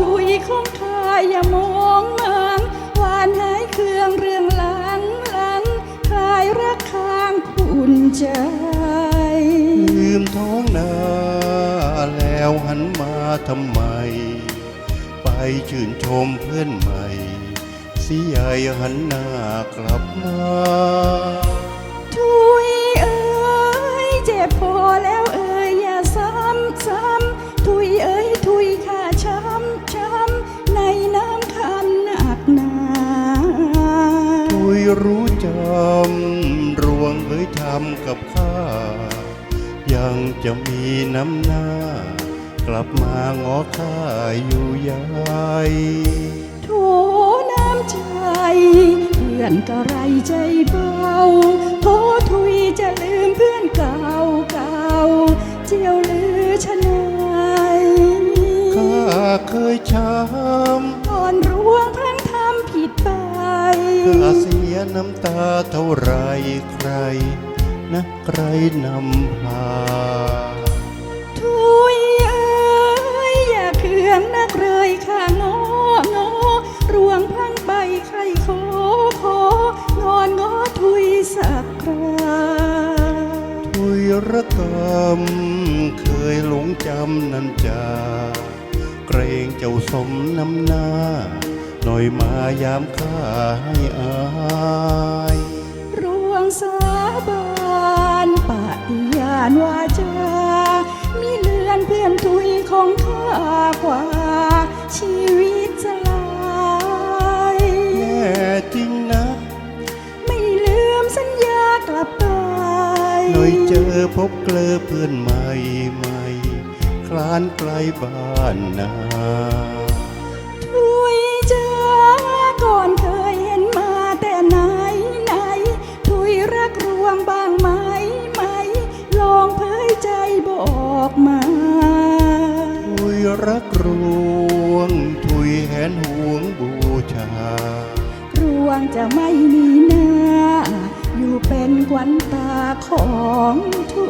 ถุยของข้าอย่ามองเมืองหวานหายเครื่องเรื่องหลังหลังคลายรักข้างคุณใจ ลืมท้องนาแล้วหันมาทำไม ไปชื่นชมเพื่อนใหม่สียยหันหน้ากลับมาำรวงเคยทำกับข้า ยังจะมีน้ำหน้า กลับมางอข้าอยู่ยายโถน้ำใจ เพื่อนก็ไรใจเบาโถถุยจะลืมเพื่อนเก่าเก่าเจียวลือชะนายข้าเคยช้ก่อนร่วงพลังทำผิดไปำข้าเสีย น้ำตาเท่าไรใคร นะใครนำพาถุยเอ้ยอย่าเคืองนักเลยข้างองอรวงพังใบใครขอของอนงอถุยสักคราทุยระกำเคยหลงจำนันจา เกรงเจ้าสมน้ำหน้า หน่อยมายามข้าให้อายรวงสาบานปะยานวาจามีเลือนเพื่อนทุยของข้ากว่า ชีวิตจะลายแน่จริงนะ ไม่ลืมสัญญากลับไปหน่อยเจอพบเกลอเพื่อนใหม่ใหม่คลานไกลบ้านนา รักรวง ถุยแหนห่วงบูชา รวงจะไม่มีหน้า อยู่เป็นขวัญตาของทุ